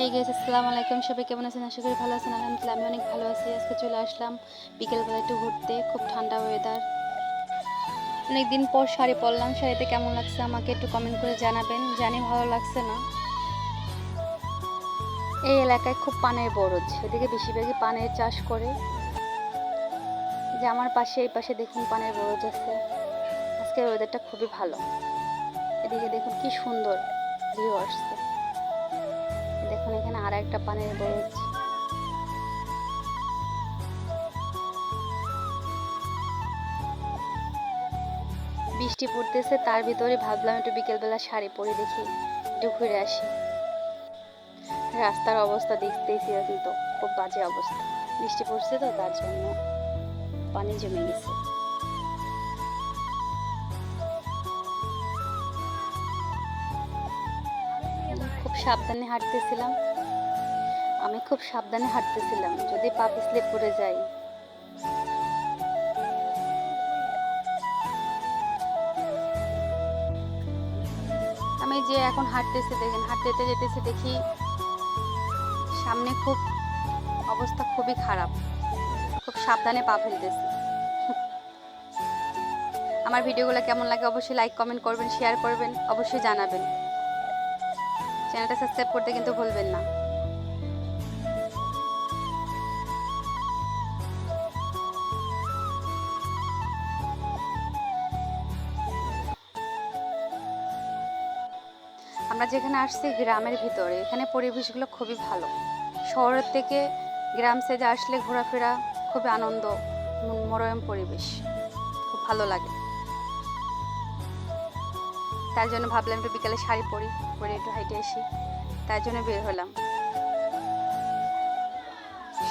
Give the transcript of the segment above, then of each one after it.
এই গেছে আসসালামু আলাইকুম। সবাই কেমন আছেন? আশা করি ভালো আছেন। আলহামদুলিল্লাহ, আমি অনেক ভালো আছি। আজকে চলে আসলাম বিকেলবেলা একটু ঘুরতে। খুব ঠান্ডা ওয়েদার অনেক দিন পর শাড়ি পরলাম। শাড়িতে কেমন লাগছে আমাকে একটু কমেন্ট করে জানাবেন। জানি ভালো লাগছে না। এই এলাকায় খুব পানের বরজ। এদিকে বেশিরভাগই পানের চাষ করে। যে আমার পাশে, এই পাশে দেখুন পানের বরজ আছে। আজকের ওয়েদারটা খুবই ভালো। এদিকে দেখুন কি সুন্দর ভিউ আসছে। দেখুন, এখানে আর একটা পানের বরজ বৃষ্টি পড়তেছে, তার ভিতরে ভাবলাম একটু বিকেলবেলা শাড়ি পরে দেখি, একটু ঘুরে আসি। রাস্তার অবস্থা দেখতেইছি কিন্তু খুব বাজে অবস্থা। বৃষ্টি পড়ছে তো, তার জন্য পানি জমে গেছে। সাবধানে হাঁটতেছিলাম। আমি খুব সাবধানে হাঁটতেছিলাম, যদি পা পিছলে পড়ে যাই। আমি যে এখন হাঁটতেছি, দেখেন হাঁটতে যেতেছি দেখি সামনে খুব অবস্থা খুবই খারাপ। খুব সাবধানে পা ফেলতেছি। আমার ভিডিওগুলো কেমন লাগে অবশ্যই লাইক কমেন্ট করবেন শেয়ার করবেন, অবশ্যই জানাবেন। চ্যানেলটা সাবস্ক্রাইব করতে কিন্তু ভুলবেন না। আমরা যেখানে আসছি গ্রামের ভিতরে, এখানে পরিবেশগুলো খুবই ভালো। শহরের থেকে গ্রাম সাইডে আসলে ঘোরাফেরা খুবই আনন্দ, মনোরম পরিবেশ। খুব ভালো লাগে। তার জন্য ভাবলাম একটু বিকালে শাড়ি পরি, পরে একটু হাইটে আসি। তার জন্য বের হলাম।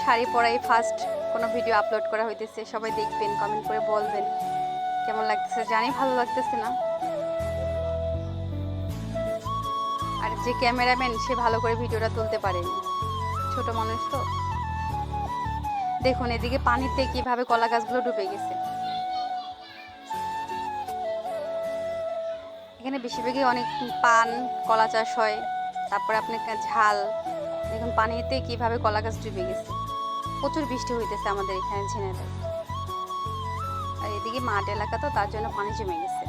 শাড়ি পরাই ফার্স্ট কোনো ভিডিও আপলোড করা হইতেছে, সবাই দেখবেন কমেন্ট করে বলবেন। কেমন লাগতেছে? জানি ভালো লাগতেছে না। আর যে ক্যামেরাম্যান সে ভালো করে ভিডিওটা তুলতে পারেনি। ছোট মানুষ তো। দেখুন, এদিকে পানিতে কীভাবে কলা গাছগুলো ডুবে গেছে। এখানে বেশিরভাগই অনেক পান, কলা চাষ হয়। তারপরে আপনার ঝাল। দেখুন, পানিতে কীভাবে কলা গাছ ডুবে গেছে। প্রচুর বৃষ্টি হইতেছে আমাদের এখানে ঝিনাইদহ। আর এদিকে মাঠ এলাকা তো, তার জন্য পানি জমে গেছে।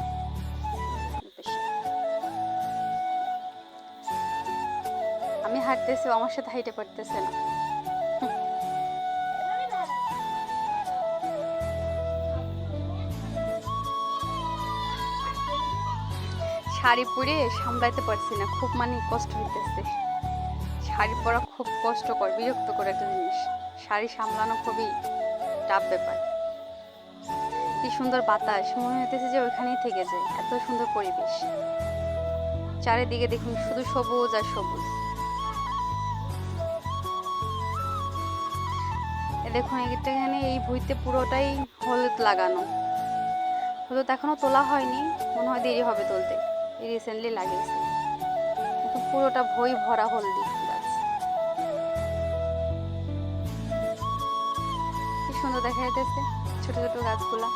আমি হাঁটতেছি আমার সাথে হাইটে পারতেছে না। শাড়ি পরে সামলাইতে পারছি না, খুব মানে কষ্ট হইতেছে। শাড়ি পরা খুব কষ্টকর বিরক্তকর একটা জিনিস। শাড়ি সামলানো খুবই টাফ ব্যাপার। কি সুন্দর বাতাস, মনে হইতেছে যে ওইখানেই থেকে যায়, এত সুন্দর পরিবেশ। চারিদিকে দেখুন শুধু সবুজ আর সবুজ। দেখুন এখানে, এই ভুঁইতে পুরোটাই হলুদ লাগানো। হলুদ এখনও তোলা হয়নি, মনে হয় দেরি হবে তুলতে। রিসেন্টলি লাগিয়েছে। পুরোটা ভই ভরা হলদি গাছ কি সুন্দর দেখা যাইতেছে, ছোট ছোট গাছগুলা।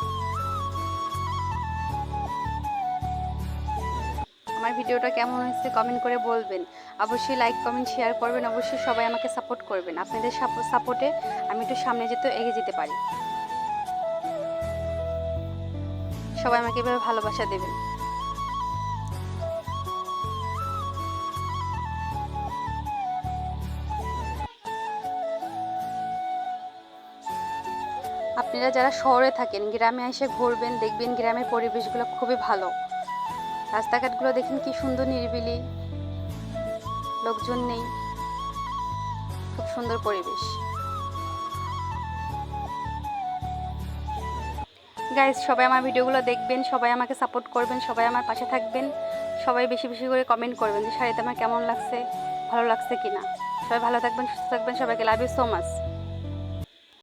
আমার ভিডিওটা কেমন হয়েছে কমেন্ট করে বলবেন। অবশ্যই লাইক কমেন্ট শেয়ার করবেন। অবশ্যই সবাই আমাকে সাপোর্ট করবেন। আপনাদের সাপোর্টে আমি একটু সামনে যেতে এগিয়ে যেতে পারি। সবাই আমাকে এভাবে ভালোবাসা দেবেন। আপনারা যারা শহরে থাকেন, গ্রামে এসে ঘুরবেন, দেখবেন গ্রামের পরিবেশগুলো খুবই ভালো। রাস্তাঘাটগুলো দেখেন কি সুন্দর নিরিবিলি, লোকজন নেই, খুব সুন্দর পরিবেশ। গাইজ সবাই আমার ভিডিওগুলো দেখবেন, সবাই আমাকে সাপোর্ট করবেন, সবাই আমার পাশে থাকবেন। সবাই বেশি বেশি করে কমেন্ট করবেন যে, শাড়িতে আমার কেমন লাগছে? ভালো লাগছে কিনা? সবাই ভালো থাকবেন, সুস্থ থাকবেন, সবাইকে লাভ ইউ সো মাচ